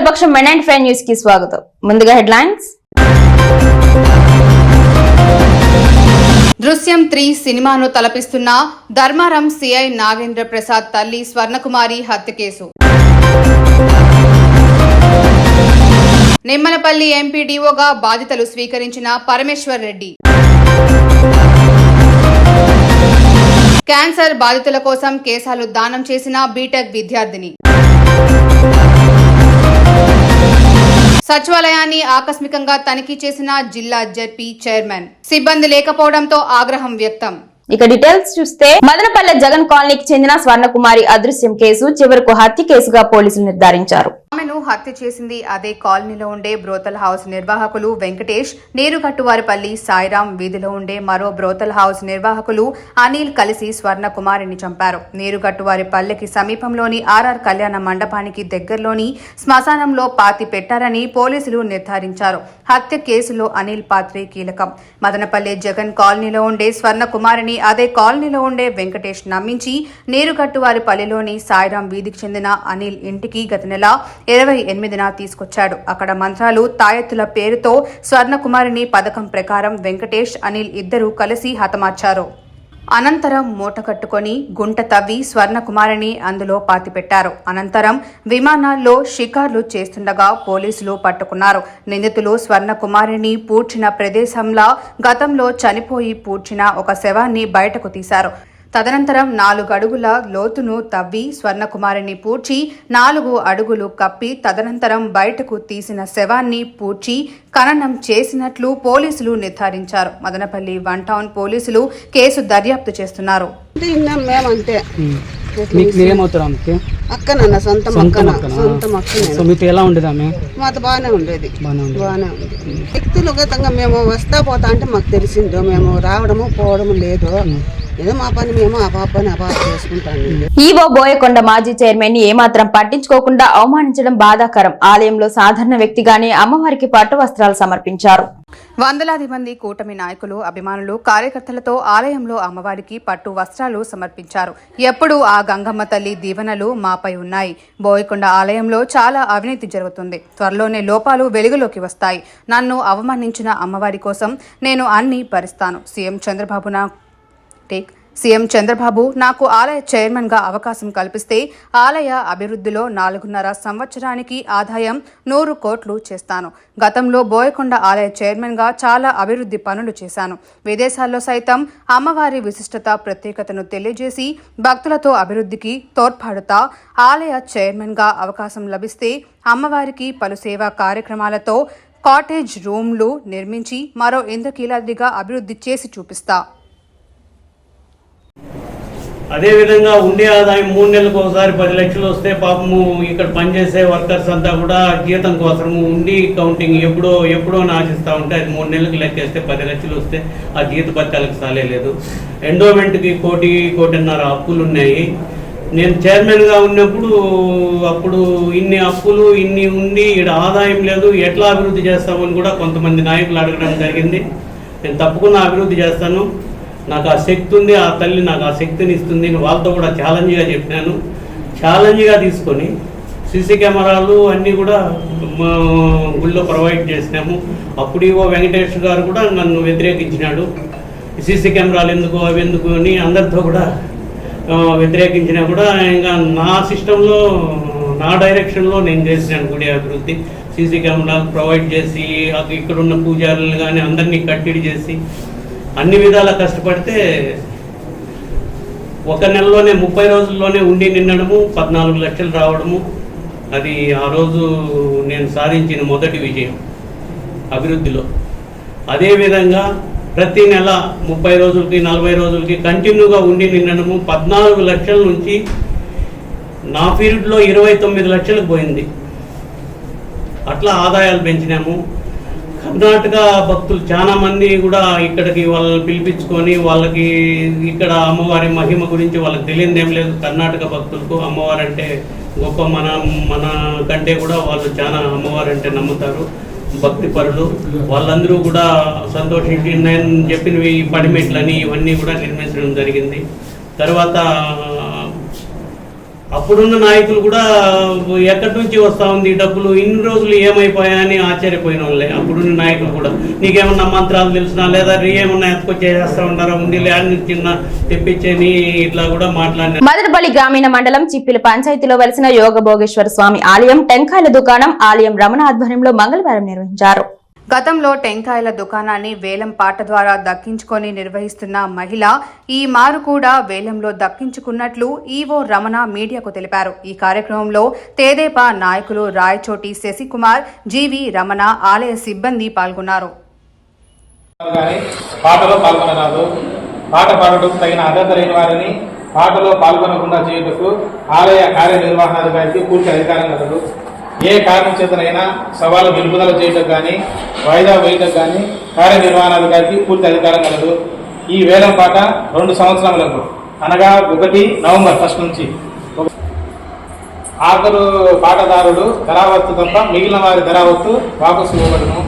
ప్రజలపక్షం men and friend న్యూస్కి స్వాగతం. ముందుగా హెడ్లైన్స్. దృశ్యం త్రీ సినిమాను తలపిస్తున్న ధర్మారం సిఐ నాగేంద్ర ప్రసాద్ తల్లి స్వర్ణకుమారి హత్య కేసు. నిమ్మలపల్లి ఎంపీడీఓగా బాధితులు స్వీకరించిన పరమేశ్వర్ రెడ్డి. క్యాన్సర్ బాధితుల కోసం కేసాలు దానం చేసిన బీటెక్ విద్యార్థిని. సచివాలయాన్ని ఆకస్మికంగా తనిఖీ చేసిన జిల్లా జడ్పీ చైర్మన్. సిబ్బంది లేకపోవడంతో ఆగ్రహం వ్యక్తం. ఇక డీటెయిల్స్ చూస్తే మదనపల్లె జగన్ కాలనీకి చెందిన స్వర్ణకుమారి అదృశ్యం కేసు చివరకు హత్య కేసుగా పోలీసులు నిర్ధారించారు. ఆమెను హత్య చేసింది. అదే కాలనీలో ఉండే బ్రోతల్ హౌస్ నిర్వాహకులు వెంకటేష్ నీరుగట్టువారిపల్లి సాయిరాం వీధిలో ఉండే మరో బ్రోతల్ హౌస్ నిర్వాహకులు అనిల్ కలిసి స్వర్ణ కుమారిని చంపారు. నీరుగట్టువారి పల్లెకి సమీపంలోని ఆర్ఆర్ కళ్యాణ మండపానికి దగ్గరలోని శ్మశానంలో పాతి పెట్టారని పోలీసులు నిర్ధారించారు. హత్య కేసులో అనిల్ పాత్రే కీలకం. మదనపల్లి జగన్ కాలనీలో ఉండే స్వర్ణ కుమారిని అదే కాలనీలో ఉండే వెంకటేష్ నమ్మించి నీరుగట్టువారి పల్లెలోని సాయిరాం వీధికి చెందిన అనిల్ ఇంటికి గత నెల ఇరవై ఎనిమిదిన తీసుకొచ్చాడు. అక్కడ మంత్రాలు తాయెత్తుల పేరుతో స్వర్ణకుమారిని పథకం ప్రకారం వెంకటేష్ అనిల్ ఇద్దరూ కలిసి హతమార్చారు. అనంతరం మూట కట్టుకొని గుంట తవ్వి స్వర్ణకుమారిని అందులో పాతిపెట్టారు. అనంతరం విమానాల్లో షికార్లు చేస్తుండగా పోలీసులు పట్టుకున్నారు. నిందితులు స్వర్ణకుమారిని పూడ్చిన ప్రదేశంలా గతంలో చనిపోయి పూడ్చిన ఒక శవాన్ని బయటకు తీశారు. తదనంతరం నాలుగు అడుగుల లోతును తవ్వి స్వర్ణకుమారిని పూడ్చి నాలుగు అడుగులు కప్పి తదనంతరం బయటకు తీసిన శవాన్ని పూడ్చి ఖననం చేసినట్లు పోలీసులు నిర్ధారించారు. మదనపల్లి వన్ టౌన్ పోలీసులు కేసు దర్యాప్తు చేస్తున్నారు. అక్క నాన్న సొంత మీతో ఎలా మాతో బాగానే ఉండేది. బాగానే ఉండేది. వ్యక్తిగతంగా మేము వస్తా పోతా అంటే మాకు తెలిసిందో మేము రావడము పోవడము లేదు ఏదో మా పని మేము ఆ పాప పని ఆ పాప చేసుకుంటాను ఈవో బోయకొండ మాజీ చైర్మన్ని ఏమాత్రం పట్టించుకోకుండా అవమానించడం బాధాకరం. ఆలయంలో సాధారణ వ్యక్తిగానే అమ్మవారికి పట్టు వస్త్రాలు సమర్పించారు. వందలాది మంది కూటమి నాయకులు అభిమానులు కార్యకర్తలతో ఆలయంలో అమ్మవారికి పట్టు వస్త్రాలు సమర్పించారు. ఎప్పుడు ఆ గంగమ్మ తల్లి దీవెనలు మాపై ఉన్నాయి. బోయకొండ ఆలయంలో చాలా అవినీతి జరుగుతుంది. త్వరలోనే లోపాలు వెలుగులోకి వస్తాయి. నన్ను అవమానించిన అమ్మవారి కోసం నేను అన్ని భరిస్తాను. సీఎం చంద్రబాబు నా టేక్ సీఎం చంద్రబాబు నాకు ఆలయ చైర్మన్గా అవకాశం కల్పిస్తే ఆలయ అభివృద్ధిలో నాలుగున్నర సంవత్సరానికి ఆదాయం నూరు కోట్లు చేస్తాను. గతంలో బోయకొండ ఆలయ చైర్మన్గా చాలా అభివృద్ధి పనులు చేశాను. విదేశాల్లో సైతం అమ్మవారి విశిష్టత ప్రత్యేకతను తెలియజేసి భక్తులతో అభివృద్ధికి తోడ్పడుతా ఆలయ చైర్మన్గా అవకాశం లభిస్తే అమ్మవారికి పలు సేవా కార్యక్రమాలతో కాటేజ్ రూమ్లు నిర్మించి మరో ఇంద్రకీలాద్రిగా అభివృద్ధి చేసి చూపిస్తా. అదేవిధంగా ఉండే ఆదాయం మూడు నెలలకు ఒకసారి పది లక్షలు వస్తే పాపము ఇక్కడ పనిచేసే వర్కర్స్ అంతా కూడా జీతం కోసము ఉండి కౌంటింగ్ ఎప్పుడో ఎప్పుడో అని ఆశిస్తూ ఉంటే అది మూడు నెలలకు లెక్కేస్తే పది లక్షలు వస్తే ఆ జీత బత్తాలకు సాలేదు ఎండోమెంట్కి కోటి కోటిన్నర అప్పులు ఉన్నాయి. నేను చైర్మన్గా ఉన్నప్పుడు అప్పుడు ఇన్ని అప్పులు ఇన్ని ఉండి ఇక్కడ ఆదాయం లేదు. ఎట్లా అభివృద్ధి చేస్తామని కూడా కొంతమంది నాయకులు అడగడం జరిగింది. నేను తప్పకుండా అభివృద్ధి చేస్తాను. నాకు ఆ శక్తి ఉంది ఆ తల్లి నాకు ఆ శక్తిని ఇస్తుంది నేను వాళ్ళతో కూడా ఛాలెంజ్గా చెప్పినాను. ఛాలెంజ్గా తీసుకొని సీసీ కెమెరాలు అన్నీ కూడా మా గుళ్ళో ప్రొవైడ్ చేసినాము. అప్పుడు ఇవో వెంకటేష్ గారు కూడా నన్ను వ్యతిరేకించినాడు. సీసీ కెమెరాలు ఎందుకు అవి ఎందుకు అని అందరితో కూడా వ్యతిరేకించినా కూడా ఇంకా నా సిస్టంలో నా డైరెక్షన్లో నేను చేసినాను గుడి అభివృద్ధి. సీసీ కెమెరాలు ప్రొవైడ్ చేసి ఇక్కడ ఉన్న పూజారులు కానీ అందరినీ కట్టడి చేసి అన్ని విధాలా కష్టపడితే ఒక నెలలోనే ముప్పై రోజుల్లోనే ఉండి నిన్నడము పద్నాలుగు లక్షలు రావడము అది ఆ రోజు నేను సాధించిన మొదటి విజయం అభివృద్ధిలో. అదేవిధంగా ప్రతి నెల ముప్పై రోజులకి నలభై రోజులకి కంటిన్యూగా ఉండి నిన్నడము పద్నాలుగు లక్షల నుంచి నా పీరియడ్లో ఇరవై తొమ్మిది లక్షలకు పోయింది. అట్లా ఆదాయాలు పెంచినాము. కర్ణాటక భక్తులు చాలా మంది కూడా ఇక్కడికి వాళ్ళని పిలిపించుకొని వాళ్ళకి ఇక్కడ అమ్మవారి మహిమ గురించి వాళ్ళకి తెలియదు ఏం లేదు. కర్ణాటక భక్తులకు అమ్మవారు అంటే గొప్ప మన మన కంటే కూడా వాళ్ళు చాలా అమ్మవారు అంటే నమ్ముతారు. భక్తి పరులు. వాళ్ళందరూ కూడా సంతోషించి నేను చెప్పినవి ఈ పడిమెట్లని ఇవన్నీ కూడా నిర్మించడం జరిగింది. తర్వాత అప్పుడున్న నాయకులు కూడా ఎక్కడి నుంచి వస్తా ఉంది డబ్బులు? ఇన్ని రోజులు ఏమైపోయాయని ఆశ్చర్యపోయిన వాళ్ళే అప్పుడున్న నాయకులు కూడా. నీకేమన్నా మంత్రాలు తెలిసినా? లేదా ఏమన్నా ఎత్తుకొచ్చేస్తా ఉన్నారా? ఉంది ల్యాండ్ తిన్నా తెప్పించని ఇట్లా కూడా మాట్లాడినారు మదనపల్లి గ్రామీణ మండలం చిప్పిలి పంచాయతీలో వెలిసిన యోగభోగేశ్వర స్వామి ఆలయం టెంకాయల దుకాణం ఆలయం రమణ ఆధ్వర్యంలో మంగళవారం నిర్వహించారు. గతంలో టెంకాయల దుకాణాన్ని వేలం పాట ద్వారా దక్కించుకొని నిర్వహిస్తున్న మహిళ ఈ మారు కూడా వేలంలో దక్కించుకున్నట్లు ఈవో రమణ మీడియాకు తెలిపారు. ఈ కార్యక్రమంలో తేదేపా నాయకులు రాయచోటి శశికుమార్ జీవి రమణ ఆలయ సిబ్బంది పాల్గొన్నారు. పాటలో పాల్గొనరాదు. పాట తగిన అర్హత లేని వారిని పాటలో పాల్గొనకుండా చేయుటకు ఆలయ కార్యనిర్వహణాధికారికి పూర్తి అధికారం కలదు. ఏ కారణం చేతనైనా సవాలు నిలుపుదల చేయటం కానీ వాయిదా వేయటం కానీ కార్యనిర్వహణాధికారికి పూర్తి అధికారం కలదు. ఈ వేలం పాట రెండు సంవత్సరములకు అనగా ఒకటి నవంబర్ ఫస్ట్ నుంచి. ఆఖరు పాటదారుడు ధరావత్తు తప్ప మిగిలిన వారి ధరావత్తు వాపసు ఇవ్వబడును.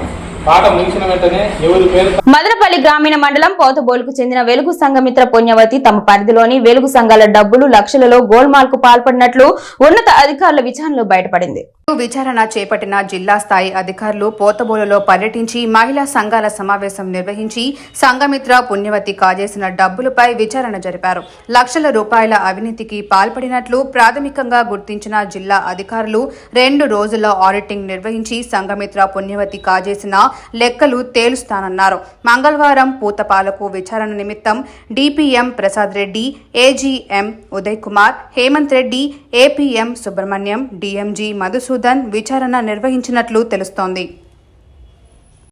పాట ముగిసిన వెంటనే ఎవరి పేరు మదనపల్లి గ్రామీణ మండలం పోతబోలుకు చెందిన వెలుగు సంఘమిత్ర పుణ్యవతి తమ పరిధిలోని వెలుగు సంఘాల డబ్బులు లక్షలలో గోల్మాల్కు పాల్పడినట్లు ఉన్నత అధికారుల విచారణలో బయటపడింది. విచారణ చేపట్టిన జిల్లా స్థాయి అధికారులు పోతబోలులో పర్యటించి మహిళా సంఘాల సమావేశం నిర్వహించి సంఘమిత్ర పుణ్యవతి కాజేసిన డబ్బులపై విచారణ జరిపారు. లక్షల రూపాయల అవినీతికి పాల్పడినట్లు ప్రాథమికంగా గుర్తించిన జిల్లా అధికారులు రెండు రోజుల ఆడిటింగ్ నిర్వహించి సంఘమిత్ర పుణ్యవతి కాజేసిన లెక్కలు తేలుస్తానన్నారు. మంగళవారం పూతపాలకు విచారణ నిమిత్తం DPM Prasad Reddy AGM Uday Kumar Hemanth Reddy APM Subrahmanyam DMG Madhusudan విచారణ నిర్వహించినట్లు తెలుస్తోంది.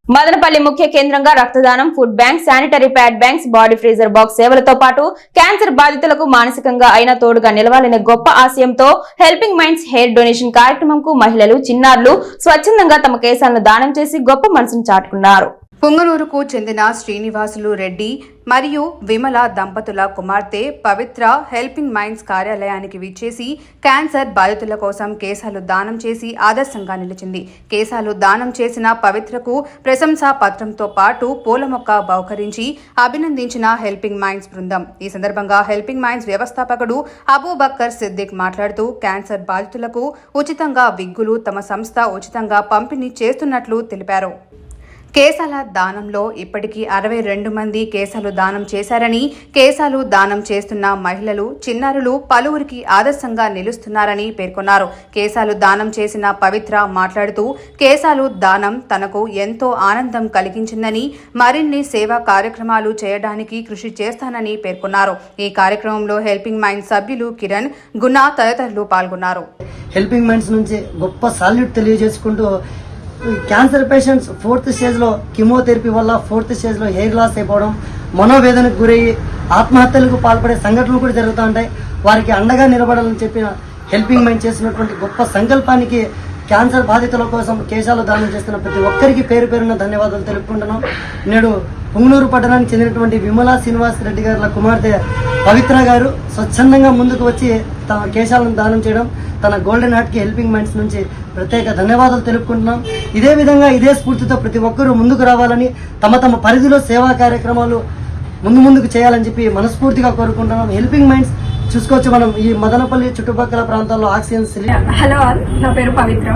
మదనపల్లి ముఖ్య కేంద్రంగా రక్తదానం food bank sanitary pad banks body freezer box సేవలతో పాటు క్యాన్సర్ బాధితులకు మానసికంగా అయిన తోడుగా నిలవాలనే గొప్ప ఆశయంతో హెల్పింగ్ మైండ్స్ హెయిర్ డొనేషన్ కార్యక్రమంకు మహిళలు చిన్నారులు స్వచ్ఛందంగా తమ కేశాలను దానం చేసి గొప్ప మనసును చాటుకున్నారు. పుంగనూరుకు చెందిన శ్రీనివాసులు రెడ్డి మరియు విమల దంపతుల కుమార్తె పవిత్ర హెల్పింగ్ మైండ్స్ కార్యాలయానికి విచ్చేసి క్యాన్సర్ బాధితుల కోసం కేశాలు దానం చేసి ఆదర్శంగా నిలిచింది. కేశాలు దానం చేసిన పవిత్రకు ప్రశంసా పత్రంతో పాటు పూల మొక్క బహుకరించి అభినందించిన హెల్పింగ్ మైండ్స్ బృందం. ఈ సందర్భంగా హెల్పింగ్ మైండ్స్ వ్యవస్థాపకుడు అబూబక్కర్ సిద్దిక్ మాట్లాడుతూ క్యాన్సర్ బాధితులకు ఉచితంగా విగ్గులు తమ సంస్థ ఉచితంగా పంపిణీ చేస్తున్నట్లు తెలిపారు. కేసాల దానంలో ఇప్పటికీ అరవై రెండు మంది కేసాలు దానం చేశారని కేసాలు దానం చేస్తున్న మహిళలు చిన్నారులు పలువురికి ఆదర్శంగా నిలుస్తున్నారని పేర్కొన్నారు. కేసాలు దానం చేసిన పవిత్ర మాట్లాడుతూ కేసాలు దానం తనకు ఎంతో ఆనందం కలిగించిందని మరిన్ని సేవా కార్యక్రమాలు చేయడానికి కృషి చేస్తానని పేర్కొన్నారు. ఈ కార్యక్రమంలో హెల్పింగ్ మైండ్ సభ్యులు కిరణ్ గుణ తదితరులు పాల్గొన్నారు. హెల్పింగ్ మైండ్స్ నుంచి గొప్ప సాల్యూట్ తెలియజేసుకుంటూ క్యాన్సర్ పేషెంట్స్ ఫోర్త్ స్టేజ్లో కిమోథెరపీ వల్ల ఫోర్త్ స్టేజ్లో హెయిర్ లాస్ అయిపోవడం మనోవేదనకు గురయ్యి ఆత్మహత్యలకు పాల్పడే సంఘటనలు కూడా జరుగుతూ ఉంటాయి. వారికి అండగా నిలబడాలని చెప్పిన హెల్పింగ్ మైండ్ చేసినటువంటి గొప్ప సంకల్పానికి క్యాన్సర్ బాధితుల కోసం కేశాలు దానం చేస్తున్న ప్రతి ఒక్కరికి పేరు పేరున ధన్యవాదాలు తెలుపుకుంటున్నాం. నేడు పుంగనూరు పట్టణానికి చెందినటువంటి విమలా శ్రీనివాస్ రెడ్డి గారి కుమార్తె పవిత్ర గారు స్వచ్ఛందంగా ముందుకు వచ్చి తమ కేశాలను దానం చేయడం తన గోల్డెన్ హార్ట్కి హెల్పింగ్ మైండ్స్ నుంచి ప్రత్యేక ధన్యవాదాలు తెలుపుకుంటున్నాం. ఇదే విధంగా ఇదే స్ఫూర్తితో ప్రతి ఒక్కరూ ముందుకు రావాలని తమ తమ పరిధిలో సేవా కార్యక్రమాలు ముందు ముందుకు చేయాలని చెప్పి మనస్ఫూర్తిగా కోరుకుంటున్నాం. హెల్పింగ్ మైండ్స్ చూసుకోవచ్చు మనం ఈ మదనపల్లి చుట్టుపక్కల ప్రాంతాల్లో ఆక్సిజన్ హలో ఆల్ నా పేరు పవిత్ర.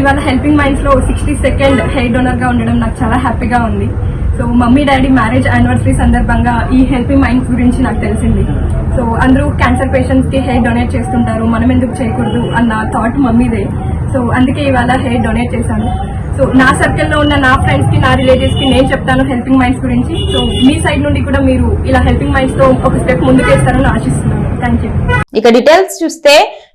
ఇవాళ హెల్పింగ్ మైండ్స్లో సిక్స్టీ సెకండ్ హెయిర్ డోనర్గా ఉండడం నాకు చాలా హ్యాపీగా ఉంది. So mummy daddy marriage anniversary సందర్భంగా ఈ హెల్పింగ్ మైండ్స్ గురించి నాకు తెలిసింది. సో అందరూ క్యాన్సర్ పేషెంట్స్కి హెయిర్ డొనేట్ చేస్తుంటారు. మనం ఎందుకు చేయకూడదు అన్న థాట్ మమ్మీదే. సో అందుకే ఇవాళ హెయిర్ డొనేట్ చేశాను. సో నా సర్కిల్లో ఉన్న నా ఫ్రెండ్స్కి నా రిలేటివ్స్కి నేను చెప్తాను హెల్పింగ్ మైండ్స్ గురించి. సో మీ సైడ్ నుండి కూడా మీరు ఇలా హెల్పింగ్ మైండ్స్తో ఒక స్టెప్ ముందుకేస్తారని ఆశిస్తున్నాను. ఇక డీటెయిల్స్ చూస్తే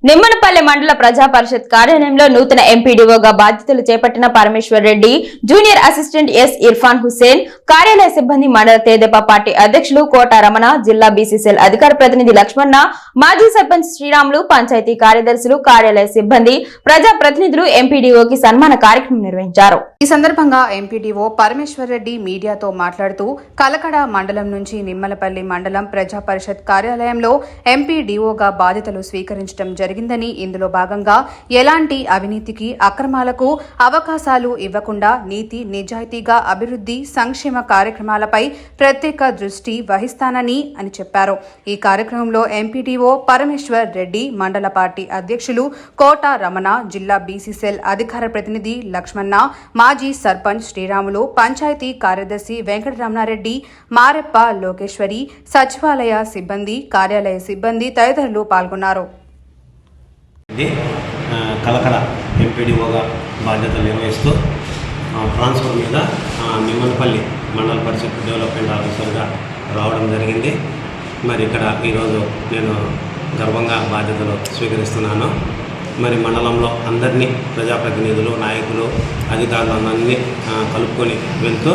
నిమ్మనపల్లి మండల ప్రజా పరిషత్ కార్యాలయంలో నూతన ఎంపీడీఓగా బాధ్యతలు చేపట్టిన Parameshwar Reddy junior assistant S Irfan Hussain కార్యాలయ సిబ్బంది మండల తేదెపా పార్టీ అధ్యక్షులు కోట రమణ జిల్లా బీసీసీఎల్ అధికార ప్రతినిధి లక్ష్మణ మాజీ సర్పంచ్ శ్రీరాములు పంచాయతీ కార్యదర్శులు కార్యాలయ సిబ్బంది ప్రజా ప్రతినిధులు ఎంపీడీఓకి సన్మాన కార్యక్రమం నిర్వహించారు. నిర్వహించారు ఈ సందర్భంగా ఎంపీడీఓ పరమేశ్వర్ రెడ్డి మీడియాతో మాట్లాడుతూ కలకడ మండలం నుంచి నిమ్మలపల్లి మండలం ప్రజా పరిషత్ కార్యాలయంలో ఎంపీడీఓగా బాధ్యతలు స్వీకరించడం జరిగిందని ఇందులో భాగంగా ఎలాంటి అవినీతికి అక్రమాలకు అవకాశాలు ఇవ్వకుండా నీతి నిజాయితీగా అభివృద్ధి సంక్షేమ కార్యక్రమాలపై ప్రత్యేక దృష్టి వహిస్తానని అని చెప్పారు. ఈ కార్యక్రమంలో ఎంపీడీఓ పరమేశ్వర్ రెడ్డి మండల పార్టీ అధ్యక్షులు కోట రమణ జిల్లా బీసీసెల్ అధికార ప్రతినిధి లక్ష్మణ మాజీ సర్పంచ్ శ్రీరాములు పంచాయతీ కార్యదర్శి వెంకటరమణారెడ్డి మారెప్ప లోకేశ్వరి సచివాలయ సిబ్బంది కార్యాలయ సిబ్బంది తదితరులు పాల్గొన్నారు. కలకల ఎంపీడీఓగా బాధ్యతలు నిర్వహిస్తూ ట్రాన్స్ఫర్ మీద నిమ్మనపల్లి మండల పరిషత్ డెవలప్మెంట్ ఆఫీసర్గా రావడం జరిగింది. మరి ఇక్కడ ఈరోజు నేను గర్వంగా బాధ్యతలు స్వీకరిస్తున్నాను. మరి మండలంలో అందరినీ ప్రజాప్రతినిధులు నాయకులు అధికారులు అందరినీ కలుపుకొని వెళ్తూ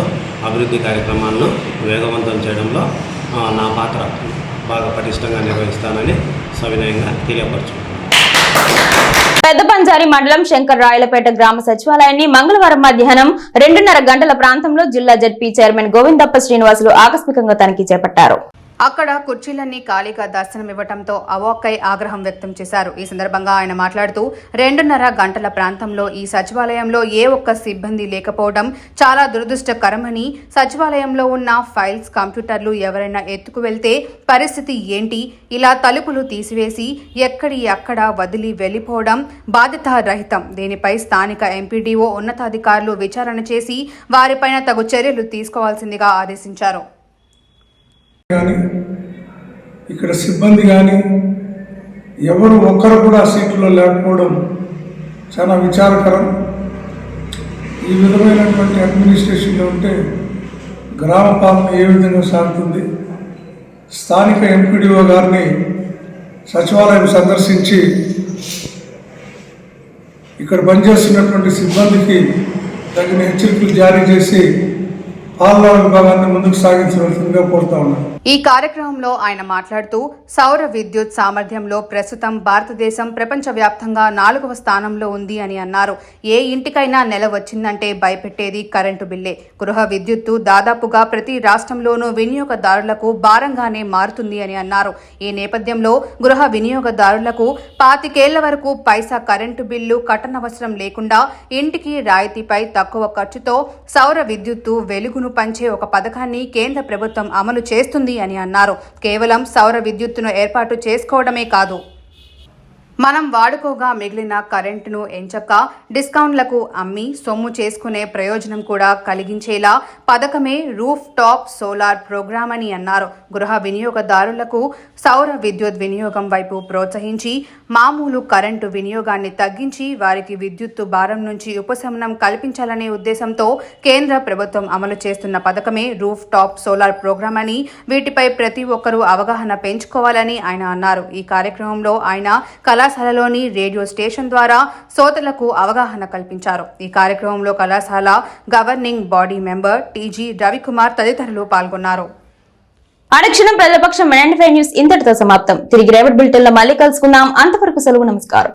అభివృద్ధి కార్యక్రమాలను వేగవంతం చేయడంలో నా పాత్ర బాగా పటిష్టంగా నిర్వహిస్తానని సవినయంగా తెలియపరచుకుంటున్నాను. పెద్ద పంజారి మండలం శంకర్ రాయలపేట గ్రామ సచివాలయాన్ని మంగళవారం మధ్యాహ్నం రెండున్నర గంటల ప్రాంతంలో జిల్లా జడ్పీ చైర్మన్ గోవిందప్ప శ్రీనివాసులు ఆకస్మికంగా తనిఖీ చేపట్టారు. అక్కడ కుర్చీలన్నీ ఖాళీగా దర్శనమివ్వడంతో అవాక్కై ఆగ్రహం వ్యక్తం చేశారు. ఈ సందర్భంగా ఆయన మాట్లాడుతూ రెండున్నర గంటల ప్రాంతంలో ఈ సచివాలయంలో ఏ ఒక్క సిబ్బంది లేకపోవడం చాలా దురదృష్టకరమని సచివాలయంలో ఉన్న ఫైల్స్ కంప్యూటర్లు ఎవరైనా ఎత్తుకు వెళ్తే పరిస్థితి ఏంటి? ఇలా తలుపులు తీసివేసి ఎక్కడి అక్కడ వదిలి వెళ్ళిపోవడం బాధ్యతారహితం. దీనిపై స్థానిక ఎంపీడీఓ ఉన్నతాధికారులు విచారణ చేసి వారిపైన తగు చర్యలు తీసుకోవాల్సిందిగా ఆదేశించారు. కానీ ఇక్కడ సిబ్బంది కానీ ఎవరు ఒక్కరు కూడా సీట్లో లేకపోవడం చాలా విచారకరం. ఈ విధమైనటువంటి అడ్మినిస్ట్రేషన్లో ఉంటే గ్రామ పాలన ఏ విధంగా సాగుతుంది? స్థానిక ఎంపీడీఓ గారిని సచివాలయం సందర్శించి ఇక్కడ పనిచేస్తున్నటువంటి సిబ్బందికి తగిన హెచ్చరికలు జారీ చేసి పాలనా విభాగాన్ని ముందుకు సాగించవలసిందిగా కోరుతా ఉన్నాను. ఈ కార్యక్రమంలో ఆయన మాట్లాడుతూ సౌర విద్యుత్ సామర్థ్యంలో ప్రస్తుతం భారతదేశం ప్రపంచవ్యాప్తంగా నాలుగవ స్థానంలో ఉంది అని అన్నారు. ఏ ఇంటికైనా నెల వచ్చిందంటే భయపెట్టేది కరెంటు బిల్లే. గృహ విద్యుత్తు దాదాపుగా ప్రతి రాష్ట్రంలోనూ వినియోగదారులకు భారంగానే మారుతుంది అని అన్నారు. ఈ నేపథ్యంలో గృహ వినియోగదారులకు పాతికేళ్ళ వరకు పైసా కరెంటు బిల్లు కట్టనవసరం లేకుండా ఇంటికి రాయితీపై తక్కువ ఖర్చుతో సౌర విద్యుత్తు వెలుగును పంచే ఒక పథకాన్ని కేంద్ర ప్రభుత్వం అమలు చేస్తుంది అని అన్నారు. కేవలం సౌర విద్యుత్తును ఏర్పాటు చేసుకోవడమే కాదు. మనం వాడుకోగా మిగిలిన కరెంటును ఎంచక్క డిస్కౌంట్లకు అమ్మి సొమ్ము చేసుకునే ప్రయోజనం కూడా కలిగించేలా పథకమే రూఫ్ టాప్ సోలార్ ప్రోగ్రామ్ అని అన్నారు. గృహ వినియోగదారులకు సౌర విద్యుత్ వినియోగం వైపు ప్రోత్సహించి మామూలు కరెంటు వినియోగాన్ని తగ్గించి వారికి విద్యుత్తు భారం నుంచి ఉపశమనం కల్పించాలనే ఉద్దేశంతో కేంద్ర ప్రభుత్వం అమలు చేస్తున్న పథకమే రూఫ్ టాప్ సోలార్ ప్రోగ్రామ్ అని వీటిపై ప్రతి ఒక్కరూ అవగాహన పెంచుకోవాలని ఆయన అన్నారు. ఈ కార్యక్రమంలో ఆయన కళాశాలలోని రేడియో స్టేషన్ ద్వారా శ్రోతలకు అవగాహన కల్పించారు. ఈ కార్యక్రమంలో కళాశాల governing body member TG Ravikumar తదితరులు పాల్గొన్నారు. అనుక్షణం ప్రజలపక్షం నైన్టీ న్యూస్ ఇంతటితో సమాప్తం. తిరిగి రేవట్ బులెటిన్లో మళ్ళీ కలుసుకుందాం. అంతవరకు సెలవు నమస్కారం.